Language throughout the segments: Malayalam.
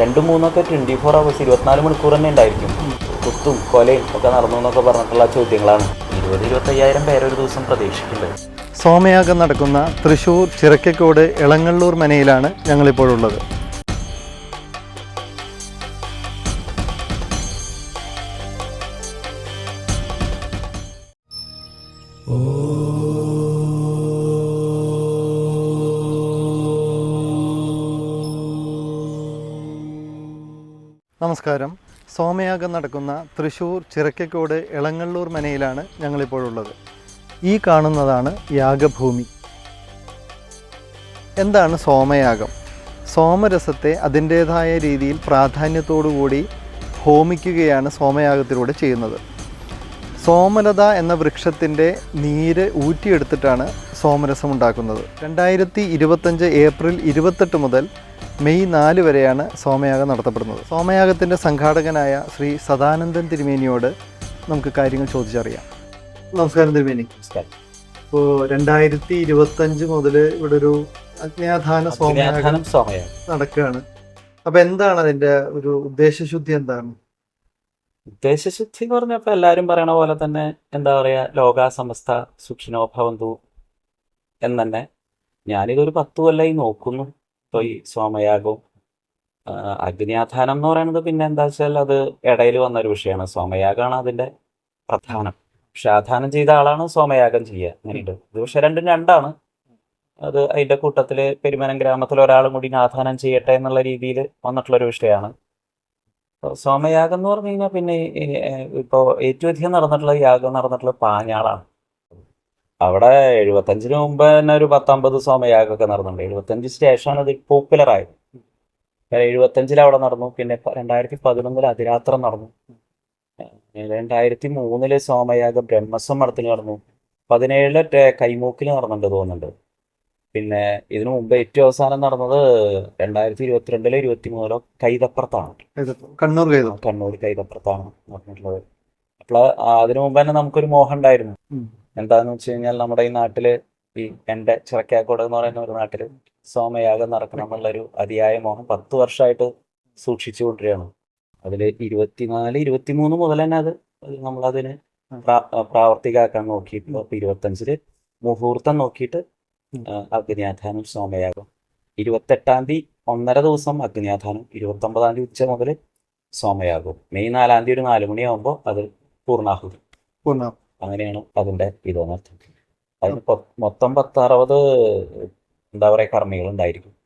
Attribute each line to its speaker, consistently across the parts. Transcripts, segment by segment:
Speaker 1: രണ്ടും മൂന്നൊക്കെ ട്വന്റി ഫോർ അവേഴ്സ് ഇരുപത്തിനാല് മണിക്കൂർ തന്നെ ഉണ്ടായിരിക്കും. കുത്തും കൊലയും ഒക്കെ നടന്നു എന്നൊക്കെ പറഞ്ഞിട്ടുള്ള ചോദ്യങ്ങളാണ്. ഇരുപത് ഇരുപത്തയ്യായിരം പേരൊരു ദിവസം പ്രതീക്ഷിക്കുന്നുണ്ട്
Speaker 2: സോമയാഗം നടക്കുന്ന തൃശൂർ ചിറക്കക്കോട് എളങ്ങള്ളൂർ മനയിലാണ് ഞങ്ങളിപ്പോഴുള്ളത്. നമസ്കാരം. സോമയാഗം നടക്കുന്ന തൃശൂർ ചിറക്കക്കോട് എളങ്ങള്ളൂർ മനയിലാണ് ഞങ്ങളിപ്പോഴുള്ളത്. ഈ കാണുന്നതാണ് യാഗഭൂമി. എന്താണ് സോമയാഗം സോമരസത്തെ അതിന്റേതായ രീതിയിൽ പ്രാധാന്യത്തോടുകൂടി ഹോമിക്കുകയാണ് സോമയാഗത്തിലൂടെ ചെയ്യുന്നത്. സോമലത എന്ന വൃക്ഷത്തിന്റെ നീര് ഊറ്റിയെടുത്തിട്ടാണ് സോമരസം ഉണ്ടാക്കുന്നത് രണ്ടായിരത്തി ഇരുപത്തഞ്ച് ഏപ്രിൽ ഇരുപത്തെട്ട് മുതൽ മെയ് നാല് വരെയാണ് സോമയാഗം നടത്തപ്പെടുന്നത്. സോമയാഗത്തിന്റെ സംഘാടകനായ ശ്രീ സദാനന്ദൻ തിരുമേനിയോട് നമുക്ക് കാര്യങ്ങൾ ചോദിച്ചറിയാം. നമസ്കാരം തിരുമേനി. ഇപ്പോൾ രണ്ടായിരത്തി ഇരുപത്തഞ്ച് മുതൽ ഇവിടെ ഒരു അജ്ഞാധാന സോമയാഗം
Speaker 1: സോമയാഗം.
Speaker 2: നടക്കുകയാണ് അപ്പൊ എന്താണ് അതിന്റെ ഒരു ഉദ്ദേശശുദ്ധി എന്താണ്?
Speaker 1: ഉദ്ദേശശുദ്ധി എന്ന് പറഞ്ഞപ്പോൾ എല്ലാവരും പറയണ പോലെ തന്നെ എന്താ പറയാ ലോകാസമസ്ത സുഖിനോഭവന്തു എന്നെ ഞാനിതൊരു പത്ത് കൊല്ലമായി നോക്കുന്നു. ഇപ്പോൾ ഈ സോമയാഗവും അഗ്നിയാധാനം എന്ന് പറയുന്നത് പിന്നെ എന്താ വെച്ചാൽ അത് ഇടയിൽ വന്ന ഒരു വിഷയമാണ്. സോമയാഗമാണ് അതിന്റെ പ്രധാനം. പക്ഷെ ആധാനം ചെയ്ത ആളാണ് സോമയാഗം ചെയ്യുക അങ്ങനെയുണ്ട് ഇത് പക്ഷെ രണ്ടും രണ്ടാണ്. അത് അതിന്റെ കൂട്ടത്തിൽ പെരുമനം ഗ്രാമത്തിൽ ഒരാളും കൂടി ആധാനം ചെയ്യട്ടെ എന്നുള്ള രീതിയിൽ വന്നിട്ടുള്ള ഒരു വിഷയമാണ് സോമയാഗം എന്ന് പറഞ്ഞു കഴിഞ്ഞാൽ പിന്നെ ഇപ്പോൾ ഇപ്പോ ഏറ്റവും അധികം നടന്നിട്ടുള്ള യാഗം നടന്നിട്ടുള്ള പാഞ്ഞാളാണ്. അവിടെ എഴുപത്തഞ്ചിന് മുമ്പ് തന്നെ ഒരു പത്തമ്പത് സോമയാഗമൊക്കെ നടന്നിട്ടുണ്ട്. എഴുപത്തഞ്ച് ശേഷമാണ് അത് പോപ്പുലർ ആയത് എഴുപത്തഞ്ചിൽ അവിടെ നടന്നു. പിന്നെ രണ്ടായിരത്തി പതിനൊന്നിൽ അതിരാത്രം നടന്നു. രണ്ടായിരത്തി മൂന്നിൽ സോമയാഗം ബ്രഹ്മസമ്മർത്തിന് നടന്നു. പതിനേഴിൽ കൈമൂക്കിൽ നടന്നിട്ടുണ്ട് തോന്നുന്നുണ്ട്. പിന്നെ ഇതിനു മുമ്പ് ഏറ്റവും അവസാനം നടന്നത് രണ്ടായിരത്തി ഇരുപത്തിരണ്ടിലോ ഇരുപത്തി മൂന്നിലോ കൈതപ്പുറത്താണ്
Speaker 2: കണ്ണൂർ കൈതം
Speaker 1: കണ്ണൂർ കൈതപ്പുറത്താണ് നടന്നിട്ടുള്ളത്. അപ്പോൾ അതിനു മുമ്പ് തന്നെ നമുക്കൊരു മോഹം ഉണ്ടായിരുന്നു. എന്താന്ന് വെച്ച് കഴിഞ്ഞാൽ നമ്മുടെ ഈ നാട്ടിൽ ഈ എന്റെ ചിറക്കാക്കോട് എന്ന് പറയുന്ന ഒരു നാട്ടിൽ സോമയാഗം നടക്കണം എന്നുള്ളൊരു അതിയായ മോഹം പത്ത് വർഷമായിട്ട് സൂക്ഷിച്ചു കൊണ്ടിരിക്കുകയാണ്. അതിൽ ഇരുപത്തിനാല് ഇരുപത്തിമൂന്ന് മുതൽ തന്നെ അത് നമ്മളതിന് പ്രാ- പ്രാവർത്തികമാക്കാൻ നോക്കി ഇപ്പോൾ ഇരുപത്തഞ്ചിൽ മുഹൂർത്തം നോക്കിയിട്ട് അഗ്നിയാധാനം സോമയാഗം. ഇരുപത്തെട്ടാം തീയതി ഒന്നര ദിവസം അഗ്നിയാധാനം ഇരുപത്തൊമ്പതാം തീയതി ഉച്ച മുതൽ സോമയാഗം. മെയ് നാലാം തീയതി ഒരു നാല് മണിയാകുമ്പോൾ അത് പൂർണാഹുതി.
Speaker 2: പൂർണ
Speaker 1: അങ്ങനെയാണ് അതിന്റെ ഇതെന്നർത്ഥം. അതിന് പൊ- മൊത്തം പത്തറുപത് എന്താ പറയാ കർമ്മികൾ ഉണ്ടായിരിക്കും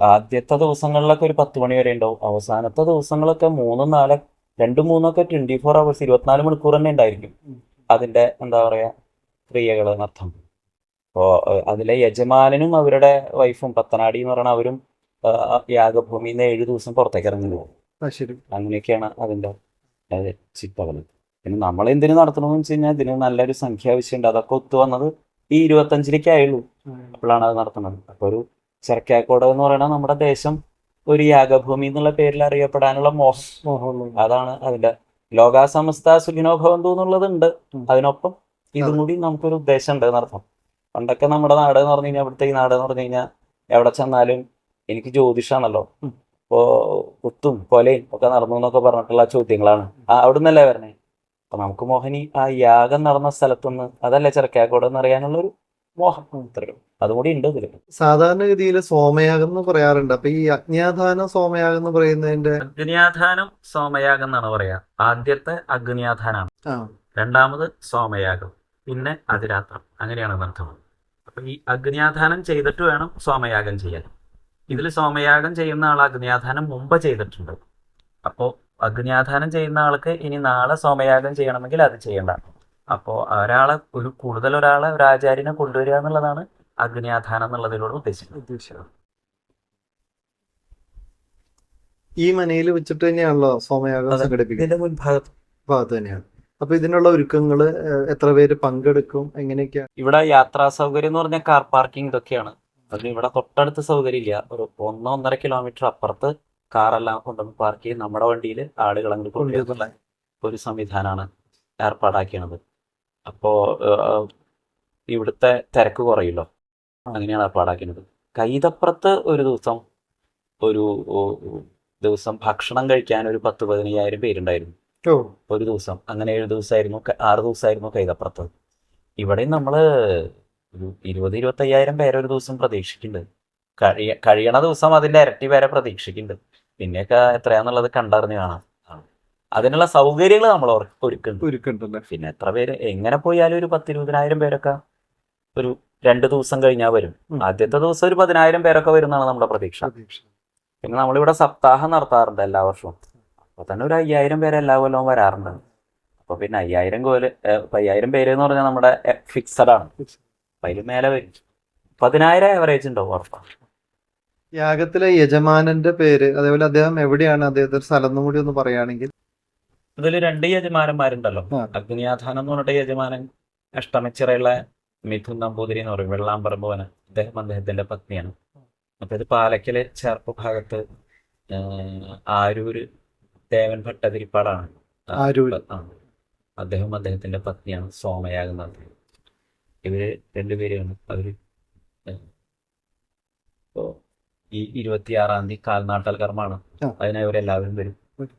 Speaker 1: ആദ്യത്തെ ദിവസങ്ങളിലൊക്കെ ഒരു പത്ത് മണി വരെ ഉണ്ടാവും. അവസാനത്തെ ദിവസങ്ങളൊക്കെ മൂന്നും നാല് രണ്ടും മൂന്നൊക്കെ ട്വന്റി ഫോർ അവേഴ്സ് ഇരുപത്തിനാല് മണിക്കൂർ തന്നെ ഉണ്ടായിരിക്കും. അതിന്റെ എന്താ പറയാ ക്രിയകൾ എന്നർത്ഥം. അപ്പോ അതിലെ യജമാനും അവരുടെ വൈഫും പത്തനാടി എന്ന് പറയുന്ന അവരും യാഗഭൂമിന്ന് ഏഴു ദിവസം പുറത്തേക്ക് ഇറങ്ങി പോകും അങ്ങനെയൊക്കെയാണ് അതിന്റെ ചിട്ടകൾ പിന്നെ നമ്മൾ എന്തിനു നടത്തണമെന്ന് വെച്ച് കഴിഞ്ഞാൽ ഇതിന് നല്ലൊരു സംഖ്യ ആവശ്യമുണ്ട് അതൊക്കെ ഒത്തു വന്നത് ഈ ഇരുപത്തഞ്ചിലേക്കായുള്ളൂ അപ്പോഴാണ് അത് നടത്തുന്നത്. അപ്പൊ ഒരു ചെറക്കാക്കോട് എന്ന് പറയുന്നത് നമ്മുടെ ദേശം ഒരു യാഗഭൂമി എന്നുള്ള പേരിൽ അറിയപ്പെടാനുള്ള മോഹം. അതാണ് അതിന്റെ ലോകാസമസ്ത സുഖിനോഭവന്തു എന്നുള്ളത് എന്നുള്ളതുണ്ട്. അതിനൊപ്പം ഇതും കൂടി നമുക്കൊരു ഉദ്ദേശം ഉണ്ട് എന്നർത്ഥം പണ്ടൊക്കെ നമ്മുടെ നാട് എന്ന് പറഞ്ഞു കഴിഞ്ഞാൽ ഇവിടുത്തെ ഈ നാട് എന്ന് പറഞ്ഞു കഴിഞ്ഞാൽ എവിടെ ചെന്നാലും എനിക്ക് ജ്യോതിഷാണല്ലോ. ഇപ്പോ കുത്തും കൊലയും ഒക്കെ നടന്നു എന്നൊക്കെ പറഞ്ഞിട്ടുള്ള ചോദ്യങ്ങളാണ്. ആ അവിടെ നിന്നല്ലേ വരണേ? അപ്പൊ നമുക്ക് മോഹനി ആ യാഗം നടന്ന സ്ഥലത്തുനിന്ന് അതല്ലേ ചെറുക്കാക്കോട് എന്ന് അറിയാനുള്ള ഒരു മോഹം ഇത്രയും അതുകൂടി ഉണ്ട് ഇതിൽ
Speaker 2: സാധാരണഗതിയിൽ സോമയാഗം എന്ന് പറയാറുണ്ട്. അപ്പൊ ഈ അഗ്നിയാധാനം സോമയാഗം എന്ന് പറയുന്നതിന്റെ
Speaker 1: അഗ്നിയാധാനം സോമയാഗം എന്നാണ് പറയാ. ആദ്യത്തെ അഗ്നിയാധാനാണ്. രണ്ടാമത് സോമയാഗം. പിന്നെ അതിരാത്രം. അങ്ങനെയാണ് അർത്ഥം അപ്പൊ ഈ അഗ്നിയാധാനം ചെയ്തിട്ട് വേണം സോമയാഗം ചെയ്യാൻ. ഇതിൽ സോമയാഗം ചെയ്യുന്ന ആൾ അഗ്നിയാധാനം മുമ്പ് ചെയ്തിട്ടുണ്ട്. അപ്പോൾ അഗ്നിയാധാനം ചെയ്യുന്ന ആൾക്ക് ഇനി നാളെ സോമയാഗം ചെയ്യണമെങ്കിൽ അത് ചെയ്യണ്ട. അപ്പോ ഒരാളെ ഒരു കൂടുതൽ ഒരാളെ ഒരു ആചാര്യനെ കൊണ്ടുവരിക എന്നുള്ളതാണ് അഗ്നിയാധാനം എന്നുള്ളതിലൂടെ ഉദ്ദേശിക്കുന്നത്
Speaker 2: ഈ മനയിൽ വെച്ചിട്ട് തന്നെയാണല്ലോ സോമയാഗം
Speaker 1: അതെ.
Speaker 2: സംഘടിപ്പിക്കുന്നത്?
Speaker 1: മുൻഭാഗത്ത്
Speaker 2: ഭാഗത്ത് തന്നെയാണ്. അപ്പൊ ഇതിനുള്ള ഒരുക്കങ്ങൾ എത്ര പേര് പങ്കെടുക്കും എങ്ങനെയൊക്കെയാണ്
Speaker 1: ഇവിടെ യാത്രാ സൗകര്യം എന്ന് പറഞ്ഞാൽ കാർ പാർക്കിംഗ് ഇതൊക്കെയാണ്. അതിന് ഇവിടെ തൊട്ടടുത്ത് സൗകര്യം ഇല്ല ഒരു ഒന്നോ ഒന്നര കിലോമീറ്റർ അപ്പുറത്ത് കാറെല്ലാം കൊണ്ടുവന്ന് പാർക്ക് ചെയ്ത് നമ്മുടെ വണ്ടിയിൽ ആളുകൾ അങ്ങോട്ട് കൊണ്ടുവരുന്നുള്ള ഒരു സംവിധാനമാണ് ഏർപ്പാടാക്കിയത് അപ്പോ ഇവിടുത്തെ തിരക്ക് കുറയുമല്ലോ അങ്ങനെയാണ് ഏർപ്പാടാക്കിയത് കൈതപ്പുറത്ത് ഒരു ദിവസം ഒരു ദിവസം ഭക്ഷണം കഴിക്കാൻ ഒരു പത്ത് പതിനയ്യായിരം പേരുണ്ടായിരുന്നു. ഒരു ദിവസം അങ്ങനെ ഏഴ് ദിവസമായിരുന്നു ആറ് ദിവസമായിരുന്നു കൈതപ്പുറത്ത് ഇവിടെയും നമ്മൾ ഒരു ഇരുപത് ഇരുപത്തയ്യായിരം പേരെ ഒരു ദിവസം പ്രതീക്ഷിക്കുന്നുണ്ട്. കഴിയ കഴിയണ ദിവസം അതിന്റെ ഇരട്ടി പേരെ പ്രതീക്ഷിക്കുന്നുണ്ട്. പിന്നെയൊക്കെ എത്രയാന്നുള്ളത് കണ്ടറിഞ്ഞ് കാണാം. അതിനുള്ള സൗകര്യങ്ങൾ നമ്മൾ ഒരു- ഒരുക്കുന്നുണ്ട്. പിന്നെ എത്ര പേര് എങ്ങനെ പോയാലും ഒരു പത്തിരുപതിനായിരം പേരൊക്കെ ഒരു രണ്ട് ദിവസം കഴിഞ്ഞാൽ വരും. ആദ്യത്തെ ദിവസം ഒരു പതിനായിരം പേരൊക്കെ വരുന്നതാണ് നമ്മുടെ പ്രതീക്ഷ. പിന്നെ നമ്മളിവിടെ സപ്താഹം നടത്താറുണ്ട് എല്ലാ വർഷവും. അപ്പൊ തന്നെ ഒരു അയ്യായിരം പേര് എല്ലാ കൊല്ലവും വരാറുണ്ട്. അപ്പൊ പിന്നെ അയ്യായിരം കോൽ അയ്യായിരം പേര് എന്ന് പറഞ്ഞാൽ നമ്മുടെ ഫിക്സഡ് ആണ്. അതിൽ മേലെ വരും. പതിനായിരം ആവറേജ് ഉണ്ടാവും ഉറപ്പാണ്
Speaker 2: യാഗത്തിലെ യജമാനന്റെ പേര് അതേപോലെ അദ്ദേഹം എവിടെയാണ് അദ്ദേഹത്തിന്റെ സ്ഥലം എന്നും കൂടി ഒന്ന് പറയുകയാണെങ്കിൽ.
Speaker 1: അതിൽ രണ്ട് യജമാനന്മാരുണ്ടല്ലോ. അഗ്നിയാധാനം എന്ന് പറഞ്ഞിട്ട് യജമാനൻ അഷ്ടമിച്ചിറയുള്ള മിഥുൻ നമ്പൂതിരി എന്ന് പറയും വെള്ളാമ്പറമ്പോന അദ്ദേഹം അദ്ദേഹത്തിന്റെ പത്നിയാണ്. അപ്പൊ ഇത് പാലക്കിലെ ചേർപ്പ് ഭാഗത്ത് ആരൂര് ദേവൻ ഭട്ടതിരിപ്പാടാണ്. അദ്ദേഹം അദ്ദേഹത്തിന്റെ പത്നിയാണ് സോമയാകുന്നത്. ഇവർ രണ്ടുപേരെയാണ് അവർ ഇപ്പോ ഈ ഇരുപത്തിയാറാം തീയതി കാൽനാട്ടൽ കർമ്മമാണ്. അതിനായി ഇവരെല്ലാവരും വരും
Speaker 2: വരും.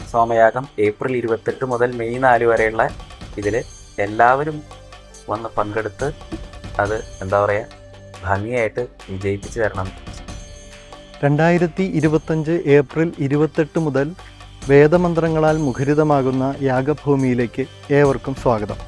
Speaker 1: സോമയാഗം ഏപ്രിൽ ഇരുപത്തെട്ട് മുതൽ മെയ് നാല് വരെയുള്ള ഇതിൽ എല്ലാവരും വന്ന് പങ്കെടുത്ത് അത് എന്താ പറയുക ഭംഗിയായിട്ട് വിജയിപ്പിച്ചു തരണം
Speaker 2: രണ്ടായിരത്തി ഇരുപത്തഞ്ച് ഏപ്രിൽ ഇരുപത്തെട്ട് മുതൽ വേദമന്ത്രങ്ങളാൽ മുഖരിതമാകുന്ന യാഗഭൂമിയിലേക്ക് ഏവർക്കും സ്വാഗതം